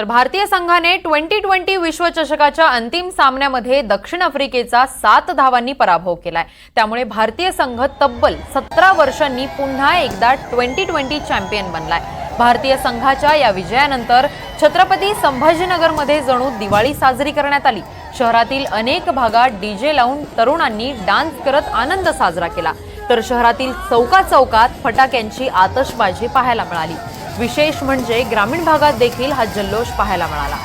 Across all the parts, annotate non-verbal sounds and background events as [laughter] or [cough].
तर भारतीय संघाने ट्वेंटी ट्वेंटी विश्वचषकाच्या अंतिम सामन्यामध्ये दक्षिण आफ्रिकेचा सात धावांनी पराभव केलाय. त्यामुळे भारतीय संघ तब्बल सतरा वर्षांनी पुन्हा एकदा ट्वेंटी ट्वेंटी चॅम्पियन बनलाय. भारतीय संघाच्या या विजयानंतर छत्रपती संभाजीनगरमध्ये जणू दिवाळी साजरी करण्यात आली. शहरातील अनेक भागात डीजे लावून तरुणांनी डान्स करत आनंद साजरा केला. तर शहरातील चौका चौकात फटाक्यांची आतषबाजी पाहायला मिळाली. विशेष म्हणजे ग्रामीण भागात देखील हा जल्लोष पाहायला मिळाला.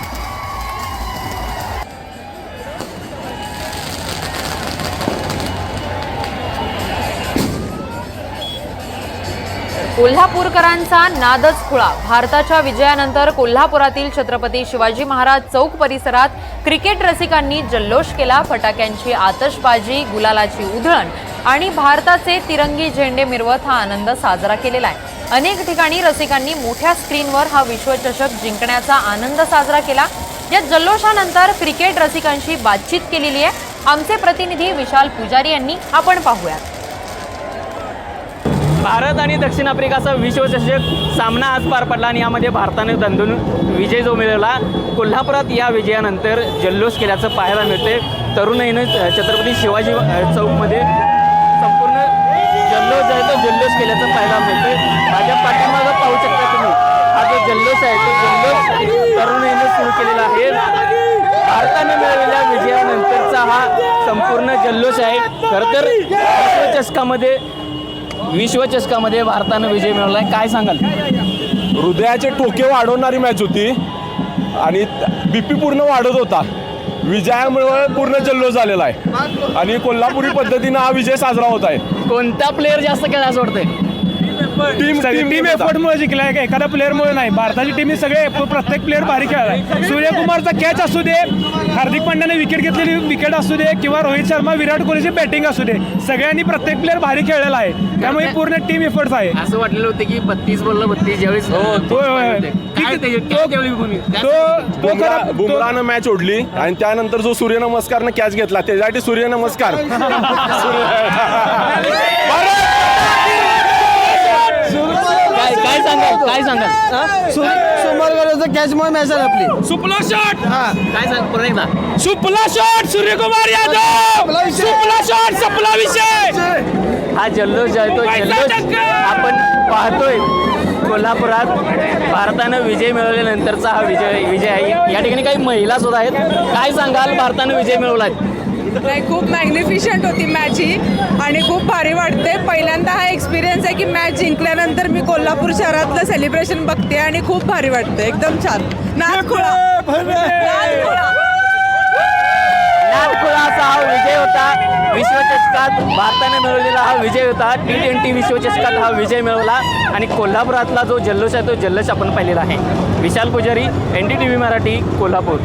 कोल्हापूरकरांचा नादच खुळा. भारताच्या विजयानंतर कोल्हापुरातील छत्रपती शिवाजी महाराज चौक परिसरात क्रिकेट रसिकांनी जल्लोष केला. फटाक्यांची आतषबाजी गुलालाची उधळण आणि भारताचे तिरंगी झेंडे मिरवत हा आनंद साजरा केलेला आहे. अनेक ठिकाणी रसिकांनी मोठ्या स्क्रीनवर हा विश्वचषक जिंकण्याचा आनंद साजरा केला. या जल्लोषानंतर क्रिकेट रसिकांशी बातचीत केलेली आहे. आमचे प्रतिनिधी विशाल पुजारी यांनी आपण पाहूयात भारत आणि दक्षिण आफ्रिकाचा विश्वचषक सामना आज पार पडला आणि यामध्ये भारताने दणदून विजय जो मिळवला कोल्हापुरात या विजयानंतर जल्लोष केल्याचं पाहायला मिळते तरुणाईनं छत्रपती शिवाजी चौकमध्ये जल्लोष जो आहे तो जल्लोष केल्याचं पाहायला मिळतोय. माझ्या पाठीमागं पाहू शकता तुम्ही. हा जो जल्लोष आहे तो जल्लोष तरुणाईनं सुरू केलेला आहे. भारताने मिळवलेल्या विजयानंतरचा हा संपूर्ण जल्लोष आहे. खरं तर विश्वचषकामध्ये विश्वचषकामध्ये भारतानं विजय मिळवला आहे. काय सांगाल? हृदयाचे ठोके वाढवणारी मॅच होती. आणि बी पी पूर्ण वाढत होता. विजयामुळे पूर्ण जल्लोष झालेला आहे. आणि कोल्हापुरी पद्धतीनं हा विजय साजरा होत आहे. कोणता प्लेअर जास्त खेळ असं वाटतंय टीम टीम. एफर्टमुळे जिंकलाय का? एखाद्या प्लेअरमुळे नाही. भारताची टीम ही सगळे प्रत्येक प्लेअर भारी खेळालाय सूर्यकुमारचा कॅच असू दे हार्दिक पांड्याने विकेट घेतलेली विकेट असू दे किंवा रोहित शर्मा विराट कोहलीची बॅटिंग असू दे सगळ्यांनी प्रत्येक प्लेअर भारी खेळलेला आहे. त्यामुळे ही पूर्ण टीम एफर्ट्स आहे. असं वाटलेलं होतं की बत्तीस बोललं बत्तीस ज्यावेळेस तो- बुमरानं मॅच ओढली आणि त्यानंतर जो सूर्यनमस्कारनं कॅच घेतला त्याच्यासाठी सूर्यनमस्कार [laughs] काय काय सांगाल? सांगाल सोमवारगडाचा कॅचमुळे मॅच आली आपली. सुपला शॉट काय सांग पुन्हा एकदा. सुपला शॉट सूर्यकुमार यादव! सुपला शॉट सपला विषय हा जल्लोष जो आहे तो जल्लोष. आपण पाहतोय कोल्हापुरात भारतानं विजय मिळवल्यानंतरचा हा विजय विजय आहे. या ठिकाणी काही महिला सुद्धा आहेत. काय सांगाल भारतानं विजय मिळवला नाही खूप मॅग्निफिशंट होती मॅच ही आणि खूप भारी वाटते पहिल्यांदा हा एक्सपिरियन्स आहे की मॅच जिंकल्यानंतर मी कोल्हापूर शहरातलं सेलिब्रेशन बघते आणि खूप भारी वाटते एकदम छान. नादखुळा हा विजय होता. विश्वचषकात भारताने मिळवलेला हा विजय होता. टी ट्वेंटी विश्वचषकात हा विजय मिळवला आणि कोल्हापुरातला जो जल्लोष आहे तो जल्लोष आपण पाहिलेला आहे. Vishal Pujari N D T V Marathi Kolhapur.